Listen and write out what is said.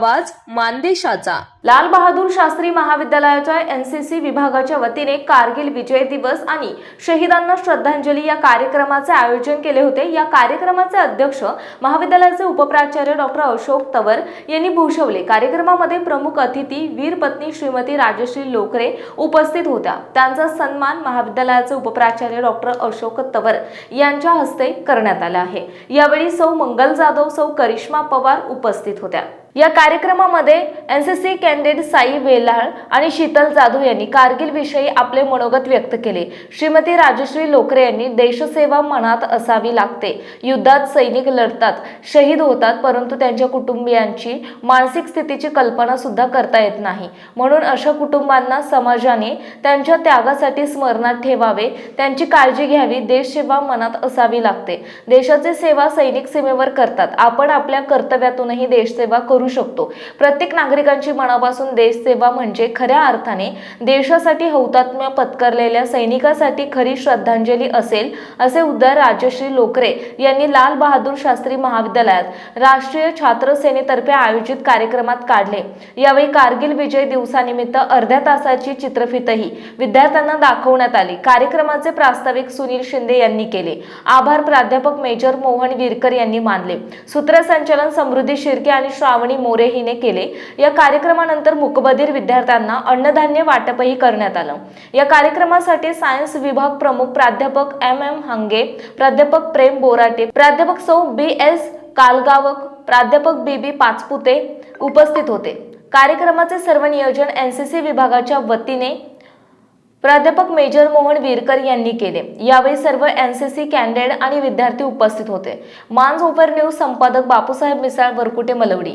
आवाज मानदेशाचा. लाल बहादूर शास्त्री महाविद्यालयाच्या एनसीसी विभागाच्या वतीने कारगिल विजय दिवस आणि शहीदांना श्रद्धांजली या कार्यक्रमाचे आयोजन केले होते. या कार्यक्रमाचे अध्यक्ष महाविद्यालयाचे उपप्राचार्य डॉक्टर अशोक तवर यांनी भूषवले. कार्यक्रमामध्ये प्रमुख अतिथी वीरपत्नी श्रीमती राजश्री लोकरे उपस्थित होत्या. त्यांचा सन्मान महाविद्यालयाचे उपप्राचार्य डॉक्टर अशोक तवर यांच्या हस्ते करण्यात आला आहे. यावेळी सौ मंगल जाधव सौ करिश्मा पवार उपस्थित होत्या. या कार्यक्रमामध्ये N C C candidate Sai Velal आणि शीतल जाधव यांनी कारगिल विषयी आपले मनोगत व्यक्त केले. श्रीमती राजश्री लोकरे यांनी देशसेवा मनात असावी लागते. युद्धात सैनिक लढतात शहीद होतात परंतु त्यांच्या कुटुंबियांची मानसिक स्थितीची कल्पना सुद्धा करता येत नाही. म्हणून अशा कुटुंबांना समाजाने त्यांच्या त्यागासाठी स्मरणात ठेवावे. त्यांची काळजी घ्यावी. देशसेवा मनात असावी लागते. देशाची सेवा सैनिक सीमेवर करतात. आपण आपल्या कर्तव्यातूनही देशसेवा करू शकतो. प्रत्येक नागरिकांची मनापासून देशसेवा म्हणजे खऱ्या अर्थाने देशासाठी हौतात्म्य पत्करलेल्या सैनिकासाठी खरी श्रद्धांजली असेल असे उद्गार राजश्री लोकरे यांनी लाल बहादूर शास्त्री महाविद्यालयात राष्ट्रीय छात्र सेनेतर्फे आयोजित कार्यक्रमात काढले. यावेळी कारगिल विजय दिवसानिमित्त अर्ध्या तासाची चित्रफितही विद्यार्थ्यांना दाखवण्यात आली. कार्यक्रमाचे प्रास्ताविक सुनील शिंदे यांनी केले. आभार प्राध्यापक मेजर मोहन विरकर यांनी मानले. सूत्रसंचालन समृद्धी शिर्के आणि श्रावणी मोरे हिने केले. या कार्यक्रमानंतर मुकबधीर विद्यार्थ्यांना अन्नधान्य वाटपही करण्यात आलं. या कार्यक्रमासाठी सायन्स विभाग प्रमुख प्राध्यापक एम एम हंगे प्राध्यापक प्रेम बोराटे प्राध्यापक सौ बी एस कालगावक प्राध्यापक बी बी पाचपुते उपस्थित होते. कार्यक्रमाचे सर्व नियोजन एन सी सी विभागाच्या वतीने प्राध्यापक मेजर मोहन विरकर यांनी केले. यावेळी सर्व एन सी सी कॅन्डिडेट आणि विद्यार्थी उपस्थित होते. मान्स ओपर न्यूज संपादक बापूसाहेब मिसाळ वरकुटे मलवडी.